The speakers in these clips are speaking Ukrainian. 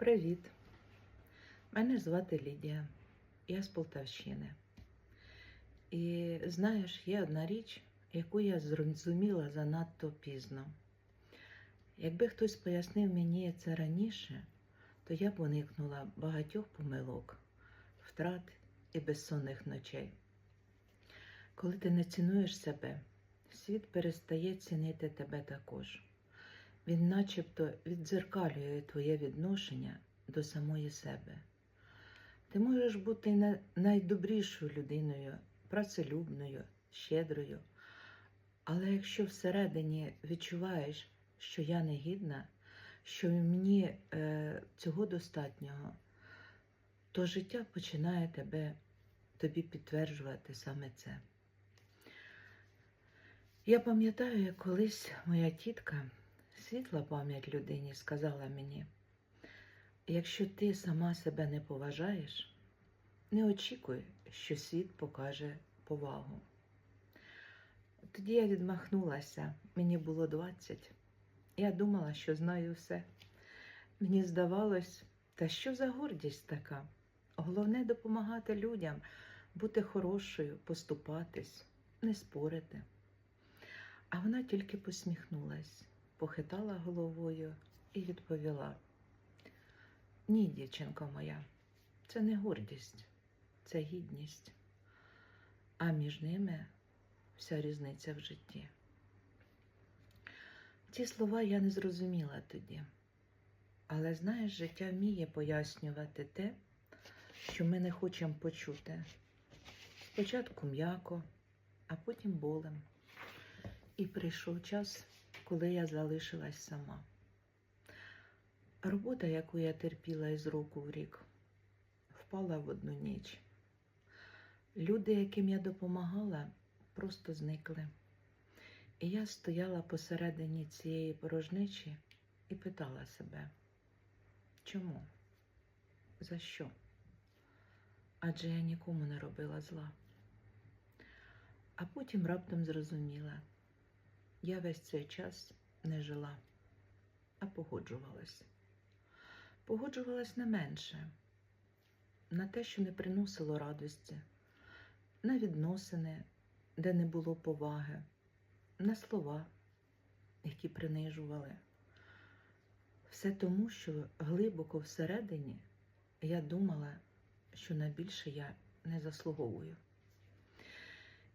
Привіт! Мене звати Лідія. Я з Полтавщини. І знаєш, є одна річ, яку я зрозуміла занадто пізно. Якби хтось пояснив мені це раніше, то я б уникнула багатьох помилок, втрат і безсонних ночей. Коли ти не цінуєш себе, світ перестає цінити тебе також. Він начебто віддзеркалює твоє відношення до самої себе. Ти можеш бути найдобрішою людиною, працелюбною, щедрою, але якщо всередині відчуваєш, що я негідна, що мені е, цього достатнього, то життя починає тебе тобі підтверджувати саме це. Я пам'ятаю, як колись моя тітка, світла пам'ять людині, сказала мені, якщо ти сама себе не поважаєш, не очікуй, що світ покаже повагу. Тоді я відмахнулася, мені було 20. Я думала, що знаю все. Мені здавалось, та що за гордість така? Головне допомагати людям, бути хорошою, поступатись, не спорити. А вона тільки посміхнулась, похитала головою і відповіла: Ні, дівчинко моя, це не гордість, це гідність. А між ними вся різниця в житті. Ці слова я не зрозуміла тоді. Але знаєш, життя вміє пояснювати те, що ми не хочемо почути. Спочатку м'яко, а потім болем. І прийшов час, коли я залишилась сама. Робота, яку я терпіла із року в рік, впала в одну ніч. Люди, яким я допомагала, просто зникли. І я стояла посередині цієї порожничі і питала себе, чому? За що? Адже я нікому не робила зла. А потім раптом зрозуміла, я весь цей час не жила, а погоджувалась. Погоджувалась на менше, на те, що не приносило радості, на відносини, де не було поваги, на слова, які принижували. Все тому, що глибоко всередині я думала, що на більше я не заслуговую.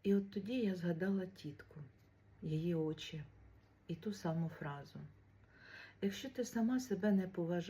І от тоді я згадала тітку, її очі і ту саму фразу. Якщо ти сама себе не поважаєш,